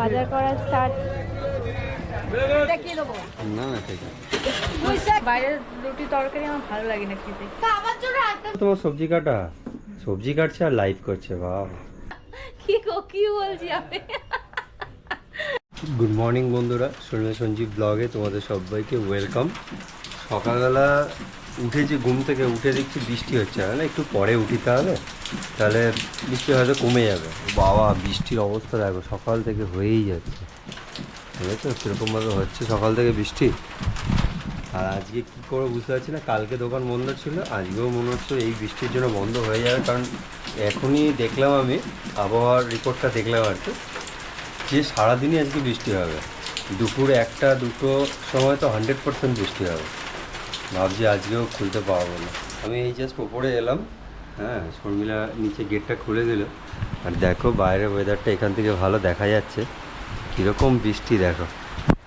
বাজার করা স্টার্ট না না ঠিক আছে। বাইরের রুটি তরকারি আমার ভালো লাগে না খেতে তোমার সবজি কাটা? সবজি কাটছে আর লাইভ করছে বাহ। কি কি বলছি আমি? গুড মর্নিং বন্ধুরা। সঞ্জীব ব্লগে তোমাদের সবাইকে ওয়েলকাম সকালবেলা উঠেছি ঘুম থেকে উঠে দেখছি বৃষ্টি হচ্ছে না একটু পরে উঠিতে হবে তাহলে বৃষ্টি হয়তো কমে যাবে। বাবা, বৃষ্টির অবস্থা দেখো, সকাল থেকে হয়েই যাচ্ছে। বুঝেছ? সেরকমভাবে হচ্ছে সকাল থেকে বৃষ্টি। আর আজকে কী করে বুঝতে পারছি না, কালকে দোকান বন্ধ ছিল, আজকেও মনে হচ্ছে এই বৃষ্টির জন্য বন্ধ হয়ে যাবে, কারণ এখনই দেখলাম আমি, আবহাওয়ার রিপোর্টটা দেখলাম আর কি, যে সারাদিনই আজকে বৃষ্টি হবে। দুপুর একটা, দুটো সময় তো হান্ড্রেড পার্সেন্ট বৃষ্টি হবে। ভাবছি আজকেও খুলতে পারব না। আমি এই জাস্ট ওপরে এলাম হ্যাঁ শর্মিলা নিচে গেটটা খুলে দিল। আর দেখো বাইরের ওয়েদারটা এখান থেকে ভালো দেখা যাচ্ছে। কীরকম বৃষ্টি দেখো।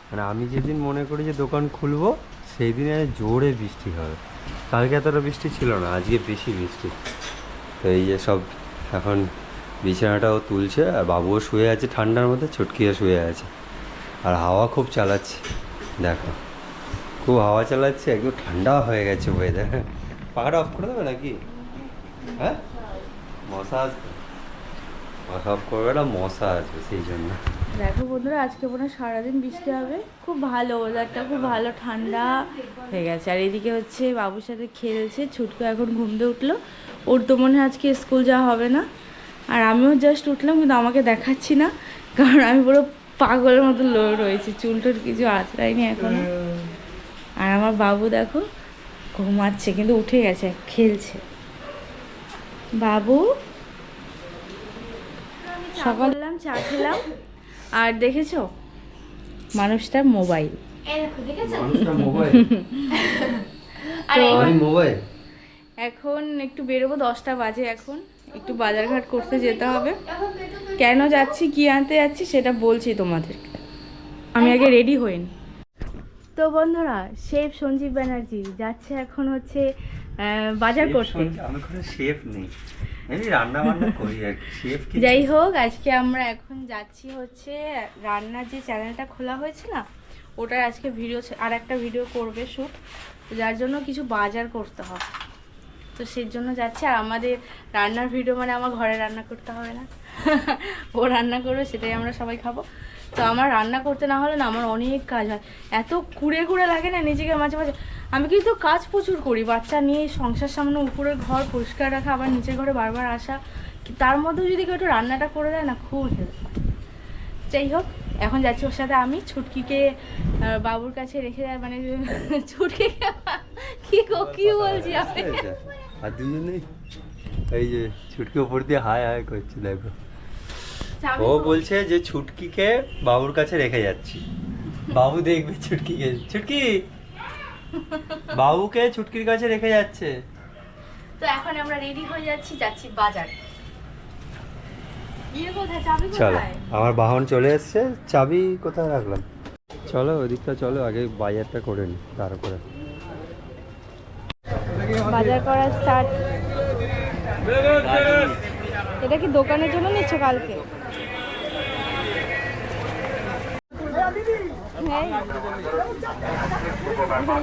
মানে আমি যেদিন মনে করি যে দোকান খুলবো সেই দিনে জোরে বৃষ্টি হবে। কালকে এতটা বৃষ্টি ছিল না, আজকে বেশি বৃষ্টি। তো এই যে সব এখন বিছানাটাও তুলছে, আর বাবুও শুয়ে আছে ঠান্ডার মধ্যে ছটকিয়ে শুয়ে আছে। আর হাওয়া খুব চালাচ্ছে, দেখো। খুব হাওয়া চালাচ্ছে, একদম ঠান্ডা হয়ে গেছে ওয়েদার পাখাটা অফ করে দেবে নাকি? হ্যাঁ? মশা আসবে। মশা অফ করবে না, মশা আসবে, সেই জন্য। দেখো বন্ধুরা, আজকে মনে হয় সারাদিন বৃষ্টি হবে। খুব ভালো ওয়েদারটা খুব ভালো ঠান্ডা হয়ে গেছে। আর এদিকে হচ্ছে বাবুর সাথে খেলছে, ছুটকো এখন ঘুমতে উঠল। ওর তো মনে হয় আজকে স্কুল যাওয়া হবে না। আর আমিও জাস্ট উঠলাম, কিন্তু আমাকে দেখাচ্ছি না। কারণ আমি পুরো পাগলের মতো লো রয়েছে চুল টুল কিছু আঁচড়াইনি এখনও। আর আমার বাবু দেখো ঘুমাচ্ছে কিন্তু উঠে গেছে খেলছে। বাবু? সকাল চা খেলাম। আর দেখেছ? মানুষটা মোবাইল। এখন? একটু বেরোবো দশটা বাজে এখন। একটু বাজারঘাট করতে যেতে হবে। কেন যাচ্ছি কি আনতে যাচ্ছি সেটা বলছি তোমাদেরকে। আমি আগে রেডি হইনি। তো বন্ধুরা শেফ সঞ্জীব ব্যানার্জি যাচ্ছে এখন হচ্ছে বাজার করতে। আমি কোনো শেফ নেই। আমি রান্না বান্না করি আর শেফ কি যাই হোক আজকে আমরা এখন যাচ্ছি হচ্ছে রান্নার যে চ্যানেলটা খোলা হয়েছে না ওটার আজকে ভিডিও আর একটা ভিডিও করবে শ্যুট যার জন্য কিছু বাজার করতে হবে। তো সেই জন্য যাচ্ছে আর আমাদের রান্নার ভিডিও মানে আমার ঘরে রান্না করতে হবে না। ও রান্না করবে সেটাই আমরা সবাই খাব। তো আমার রান্না করতে না হলে না আমার অনেক কাজ হয়। এত কুড়ে কুড়ে লাগে না নিজেকে মাঝে মাঝে। আমি কিন্তু কাজ প্রচুর করি বাচ্চা নিয়ে সংসার সামনে উপরের ঘর পরিষ্কার রাখা আবার নিচের ঘরে বারবার আসা। তার মধ্যেও যদি কেউ একটু রান্নাটা করে দেয় না খুব হেল্প যাই হোক এখন যাচ্ছি ওর সাথে আমি। ছুটকিকে বাবুর কাছে রেখে দেয় মানে ছুটকিকে কি কি বলছি দুজনেই? এই যে ছুটকি উপর দিয়ে হায় হায় করছে দেখো। ও বলছে যে ছুটকিকে বাবুর কাছে রেখে যাচ্ছি। বাবু দেখবে ছুটকিকে। ছুটকি! বাবুকে ছুটকির কাছে রেখে যাচ্ছে। তো এখন আমরা রেডি হয়ে যাচ্ছি যাচ্ছি বাজার। যাবি চলো আমার বাহন চলে এসছে। চাবি কোথায় রাখলাম? চলো ওদিকটা চলো আগে বাজারটা করে নি তারপরে। বাজার করা স্টার্ট এটা কি দোকানের জন্য নিচ্ছ কালকে।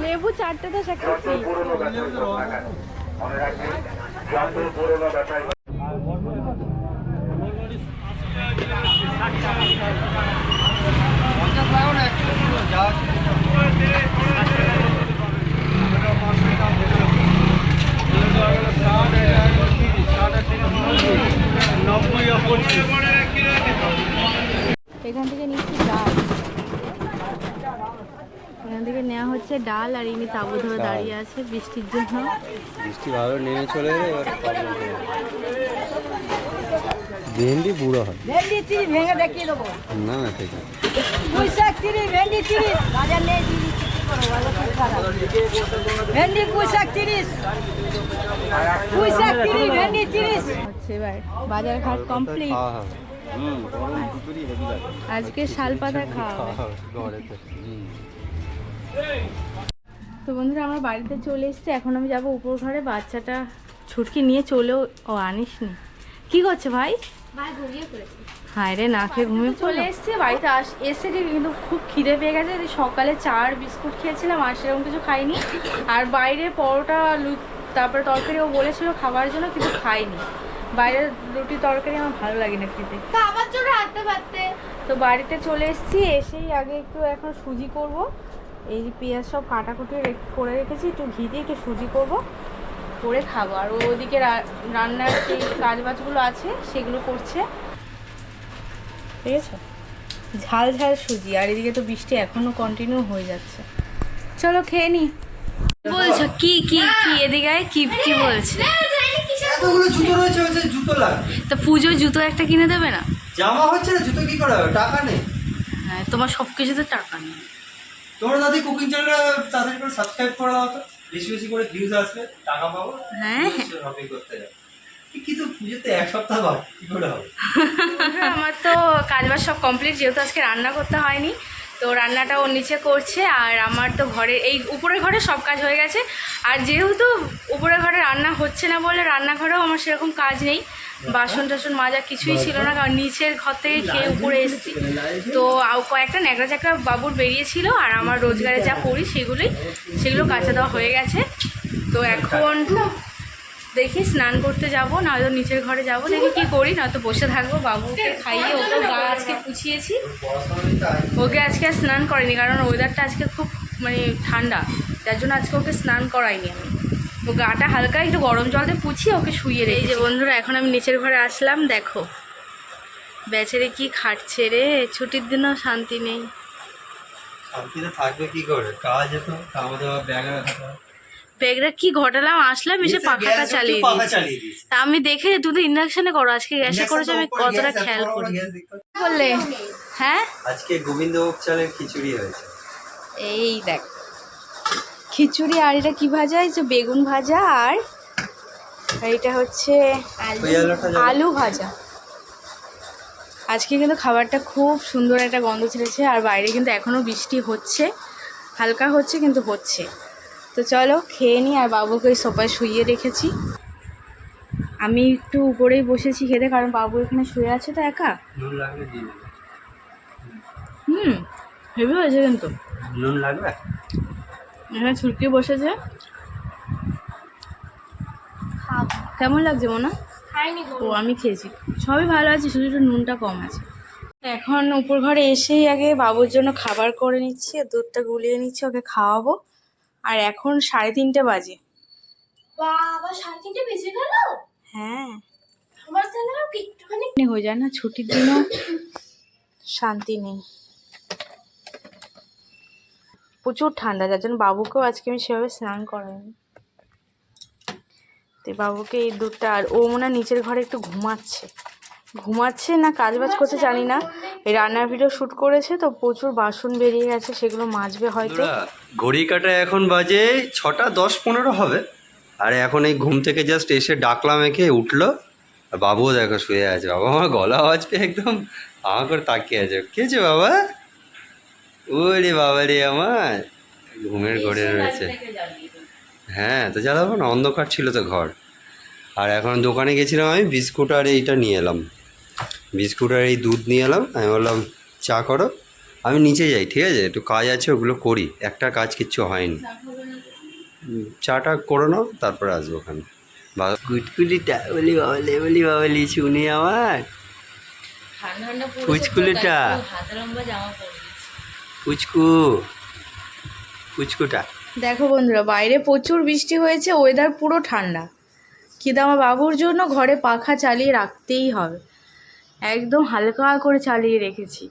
লেবু চারটে তো একটা ফ্রি এখান থেকে নিচ্ছি ডাল এখান থেকে নেওয়া হচ্ছে ডাল আর ইনি তাবু ধরে দাঁড়িয়ে আছে বৃষ্টির জন্য। বৃষ্টি ভালো নেমে চলে এবার হয়ে। ভেন্ডি বুড়ো হয়। ভেন্ডি তিরিশ ভেঙে দেখিয়ে দেবো। না না ঠিক আছে। পুঁই শাক তিরিশ ভেন্ডি তিরিশ বাজার নেই। ভেন্ডি তিরিশ ভেন্ডি তিরিশ হচ্ছে এবার বাজার ঘাট কমপ্লিট দুপুরই হেভি লাগে। আজকে শাল পাতা খাওয়া তো বন্ধুরা আমরা বাড়িতে চলে এসেছি। এখন আমি যাব উপর ঘরে। বাচ্চাটা ছুটকি নিয়ে চলেও ও আনিস নি কি করছে ভাই? হায় রে না খেয়ে ঘুমিয়ে চলে এসছে বাড়িতে আস এসে কিন্তু খুব খিদে পেয়ে গেছে। সকালে চার বিস্কুট খেয়েছিলাম আর সেরকম কিছু খাইনি। আর বাইরে পরোটা লু- তারপরে তরকারি ও বলেছিল খাবার জন্য কিন্তু খাইনি। বাইরের রুটি তরকারি আমার ভালো লাগে না খেতে আবার জন্য হাঁটতে পারতে। তো বাড়িতে চলে এসেছি এসেই আগে একটু এখন সুজি করব। এই যে পেঁয়াজ সব কাটাকুটি করে রেখেছি একটু ঘি দিয়ে একটু সুজি করব। করে খাব। আর ওদিকে রান্নার যে কাজ বাজগুলো আছে সেগুলো করছে। ঠিক আছে ঝাল ঝাল সুজি। আর এদিকে তো বৃষ্টি এখনও কন্টিনিউ হয়ে যাচ্ছে। চলো খেয়ে নি। বলছো কি কি কি? এদিকে কি কি বলছে? তা পুজোর জুতো একটা কিনে দেবে না? জামা হচ্ছে না জুতো কি করা টাকা নেই। হ্যাঁ তোমার সব কিছুতে টাকা নেই। তোমরা দাদি কুকিং তাড়াতাড়ি করে সাবস্ক্রাইব করে দাও তো। বেশি বেশি করে ভিউজ আসবে টাকা পাবো। হ্যাঁ। শপিং করতে যাব। কিন্তু পুজোতে এক সপ্তাহ বাকি কি করে হবে? আমার তো কাজবাজ সব কমপ্লিট যেহেতু আজকে রান্না করতে হয়নি তো রান্নাটা ও নিচে করছে আর আমার তো ঘরে এই উপরের ঘরে সব কাজ হয়ে গেছে। আর যেহেতু উপরের ঘরে রান্না হচ্ছে না বলে রান্নাঘরেও আমার সেরকম কাজ নেই বাসন টাসন মাজা কিছুই ছিল না, কারণ নিচের ঘর থেকে খেয়ে উপরে এসেছি। তো কয়েকটা ন্যাকড়া চ্যাকড়া বাবুর বেরিয়েছিল, আর আমার রোজগারে যা পড়ি সেগুলি, সেগুলো কাঁচা দেওয়া হয়ে গেছে। তো এখন দেখি স্নান করতে যাব নয়তো নিচের ঘরে যাব। দেখি কি করি, নয়তো বসে থাকব, বাবুকে খাইয়ে ওকে গা আজকে পুছিয়েছি। ওকে আজকে আর স্নান করেনি, কারণ ওয়েদারটা আজকে খুব মানে ঠান্ডা, যার জন্য আজকে ওকে স্নান করাইনি আমি। গাটা হালকা একটু গরম জল দিয়ে পুছিয়ে ওকে শুইয়ে রেখে যে বন্ধুরা এখন আমি নিচের ঘরে আসলাম দেখো। বেচারে কি খাটছে রে ছুটির দিনেও শান্তি নেই। শান্তিতে থাকবে কি করে? কাজ এত খাওয়া দাওয়া ব্যাগ ব্যাগরা কি ঘটালাম? আসলাম এসে পাখাটা চালিয়ে পাখা চালিয়ে দিয়েছি। তা আমি দেখে তুমি তো ইন্ডাকশনে করো আজকে গ্যাসে করেছ আমি কতটা খেয়াল করি। বললে হ্যাঁ? আজকে গোবিন্দভোগ চালের খিচুড়ি হয়েছে। এই দেখ। খিচুড়ি আর এটা কি ভাজা? এই যে বেগুন ভাজা আর এটা হচ্ছে আলু ভাজা। আজকে কিন্তু খাবারটা খুব সুন্দর একটা গন্ধ ছেড়েছে আর বাইরে কিন্তু এখনও বৃষ্টি হচ্ছে হালকা হচ্ছে কিন্তু হচ্ছে। তো চলো খেয়ে নিই আর বাবুকে ওই সোফায় শুইয়ে রেখেছি। আমি একটু উপরেই বসেছি খেতে কারণ বাবু এখানে শুয়ে আছে তো একা। হুম হেভি হয়েছে কিন্তু। নুন লাগবে? এখানে ছুটকি বসেছে। কেমন লাগছে মোনা? খাইনি ও আমি খেয়েছি। সবই ভালো আছে শুধু একটু নুনটা কম আছে। এখন উপর ঘরে এসেই আগে বাবুর জন্য খাবার করে নিচ্ছি দুধটা গুলিয়ে নিচ্ছি ওকে খাওয়াবো। আর এখন সাড়ে তিনটে বাজে। বাবা সাড়ে তিনটে বেজে গেল? হ্যাঁ। আমার তাহলে একটুখানি হয়ে যায় না ছুটির দিনও শান্তি নেই। প্রচুর ঠান্ডা, যার জন্য বাবুকেও আজকে আমি সেভাবে স্নান করাইনি। তো বাবুকে এই দুধটা, আর ও মনে নিচের ঘরে একটু ঘুমাচ্ছে। ঘুমাচ্ছে না কাজ বাজ করছে, জানি না। এই রান্নার ভিডিও শ্যুট করেছে তো প্রচুর বাসন বেরিয়ে গেছে, সেগুলো মাজবে হয়তো। ঘড়ি কাটা এখন বাজে ছটা দশ পনেরো হবে। আর এখন এই ঘুম থেকে জাস্ট এসে ডাকলাম, একে উঠল। আর বাবুও দেখো শুয়ে আছে। বাবা, আমার গলা আওয়াজ পেয়ে একদম আমার করে তাকিয়ে আছে। কে আছে বাবা? ওরে বাবা রে আমার। ঘুমের ঘরে রয়েছে। হ্যাঁ তো জ্বালাবো না অন্ধকার ছিল তো ঘর। আর এখন দোকানে গেছিলাম আমি বিস্কুট আর এইটা নিয়ে এলাম। বিস্কুট আর এই দুধ নিয়ে এলাম আমি বললাম চা করো। আমি নিচে যাই ঠিক আছে? একটু কাজ আছে ওগুলো করি। একটা কাজ কিচ্ছু হয়নি। চাটা করে নাও তারপরে আসব ওখানে। কুটকুলিটা বলি বাবলি বলি বাবলি শুনি আমার। লম্বা জামা পুচকু। পুচকুটা। দেখো বন্ধুরা বাইরে প্রচুর বৃষ্টি হয়েছে ওয়েদার পুরো ঠান্ডা। আমার বাবুর জন্য ঘরে পাখা চালিয়ে রাখতেই হবে। একদম হালকা করে চালিয়ে রেখেছি।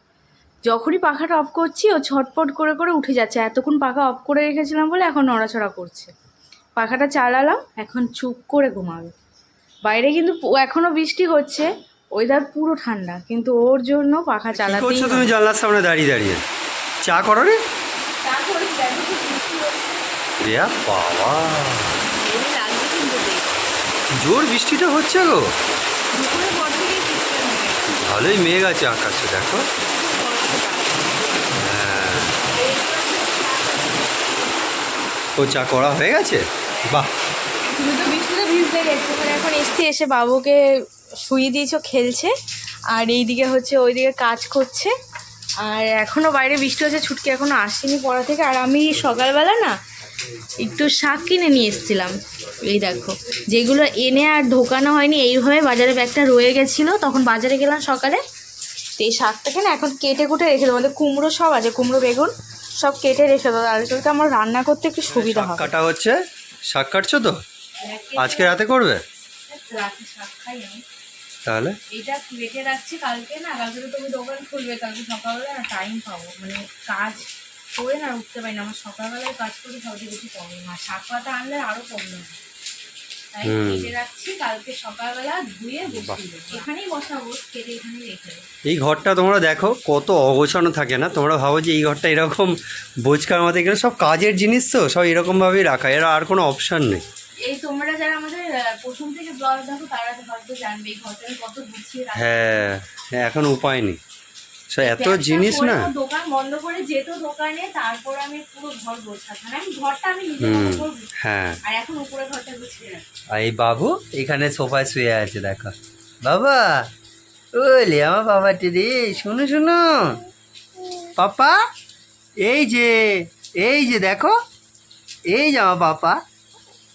যখনই পাখাটা অফ করছি ও ছটপট করে করে উঠে যাচ্ছে। এতক্ষণ পাখা অফ করে রেখেছিলাম বলে এখন নড়াচড়া করছে। পাখাটা চালালাম এখন চুপ করে ঘুমাবে। বাইরে কিন্তু প- এখনও বৃষ্টি হচ্ছে ওয়েদার পুরো ঠান্ডা কিন্তু ওর জন্য পাখা হবে। তুমি? জানলার সামনে দাঁড়িয়ে দাঁড়িয়ে। চা করো রে। রিয়া বাবা। জোর বৃষ্টিটা হচ্ছে গো। ভালোই মেঘ আছে আকাশে দেখো। হ্যাঁ। ও চা করা হয়ে গেছে? বাহ। মানে এখন এসছি এসে বাবুকে শুয়ে দিয়েছ খেলছে। আর এইদিকে হচ্ছে ওইদিকে কাজ করছে। আর এখনও বাইরে বৃষ্টি হচ্ছে ছুটকি এখনও আসেনি পড়া থেকে। আর আমি সকালবেলা না একটু শাক কিনে নিয়ে এসেছিলাম। এই দেখো যেগুলো এনে আর ঢোকানো হয়নি এইভাবে বাজারে ব্যাগটা রয়ে গেছিল। তখন বাজারে গেলাম সকালে। তো এই শাকটাকে না এখন কেটে কুটে রেখে দেবো। আমাদের কুমড়ো সব আছে কুমড়ো বেগুন সব কেটে রেখে দেবো। তাহলে চলতে আমার রান্না করতে একটু সুবিধা হবে। কাটা হচ্ছে? শাক কাটছো তো? আজকে রাতে করবে? রাতে শাক খাই আমি। তাহলে? এটা কেটে রাখছি কালকে না কালকে তো তুমি দোকান খুলবে কালকে সকালবেলা না টাইম পাবো। মানে কাজ করে না উঠতে পারি না আমার সকালবেলায় কাজ করি সবচেয়ে বেশি প্রবলেম আর শাক পাতা আনলে আরও প্রবলেম তাই কেটে রাখছি কালকে সকালবেলা ধুয়ে বসিয়ে এখানেই বসাবো কেটে এখানেই রেখে এই ঘরটা তোমরা দেখো কত অগোছানো থাকে না? তোমরা ভাবো যে এই ঘরটা এরকম বোঝকার মতো এখানে সব কাজের জিনিস তো সব এরকমভাবেই রাখা এরা আর কোনো অপশান নেই। এই তোমরা যারা আমাদের প্রথম থেকে ব্লগ দেখো তারা হয়তো জানবে এই ঘরটা কত গুছিয়ে রাখি হ্যাঁ হ্যাঁ, এখন উপায় নেই। এত জিনিস না। দোকান বন্ধ করে যেত দোকানে তারপর আমি পুরো ঘর গোছাতাম। আমি ঘরটা আমি হ্যাঁ। আর এখন উপরে ঘরটা গুছিয়ে আর এই বাবু এখানে সোফায় শুয়ে আছে দেখো। বাবা ওলে আমার বাবাটি রে শুনো শুনো। পাপা এই যে এই যে দেখো এই যে আমার পাপা।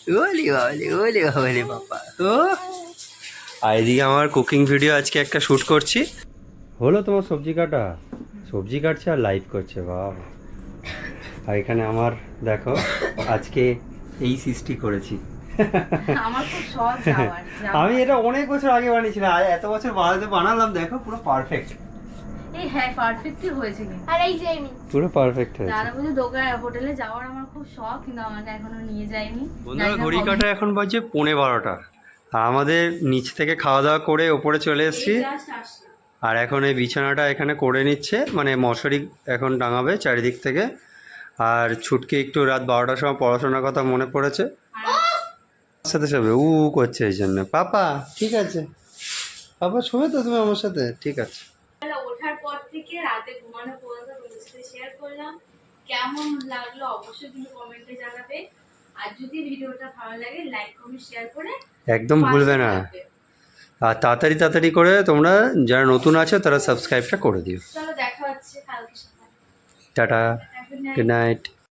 ওলি বাবলি ওলি বাবলি পাপা ও আর এদিকে আমার কুকিং ভিডিও আজকে একটা শ্যুট করছি। হলো তোমার সবজি কাটা? সবজি কাটছে আর লাইভ করছে বাহ। আর এখানে আমার দেখো আজকে এই সৃষ্টি করেছি। আমি এটা অনেক বছর আগে বানিয়েছিলাম আর এত বছর বানাতে বানালাম দেখো পুরো পারফেক্ট এই হ্যাঁ পারফেক্টই হয়েছে কিন্তু। আর এই যে আমি। পুরো পারফেক্ট হয়েছে। দাদা বলছে দোকান হোটেলে যাওয়ার আমার খুব শখ কিন্তু আমাকে এখনও নিয়ে যায়নি। বন্ধুরা ঘড়ি কাটা এখন বাজে পৌনে বারোটা। আর আমাদের নিচ থেকে খাওয়া দাওয়া করে ওপরে চলে এসেছি। আর এখন এই বিছানাটা এখানে করে নিচ্ছে। মানে মশারি এখন টাঙাবে চারিদিক থেকে। আর ছুটকে একটু রাত বারোটার সময় পড়াশোনার কথা মনে পড়েছে। সাথে শোবে উ উ করছে এই জন্য। পাপা ঠিক আছে। পাপা শোবে তো তুমি আমার সাথে? ঠিক আছে। থেকে রাতে ঘুমানো পর্যন্ত তোমাদের সাথে শেয়ার করলাম। কেমন লাগল অবশ্যই কিন্তু কমেন্টে জানাবে। আর যদি ভিডিওটা ভালো লাগে লাইক কমেন্ট শেয়ার করে একদম ভুলবে না। আর তাড়াতাড়ি তাড়াতাড়ি করে তোমরা যারা নতুন আছো তারা সাবস্ক্রাইবটা করে দিও। চলো দেখা হচ্ছে কালকে সকালে। টাটা। Good night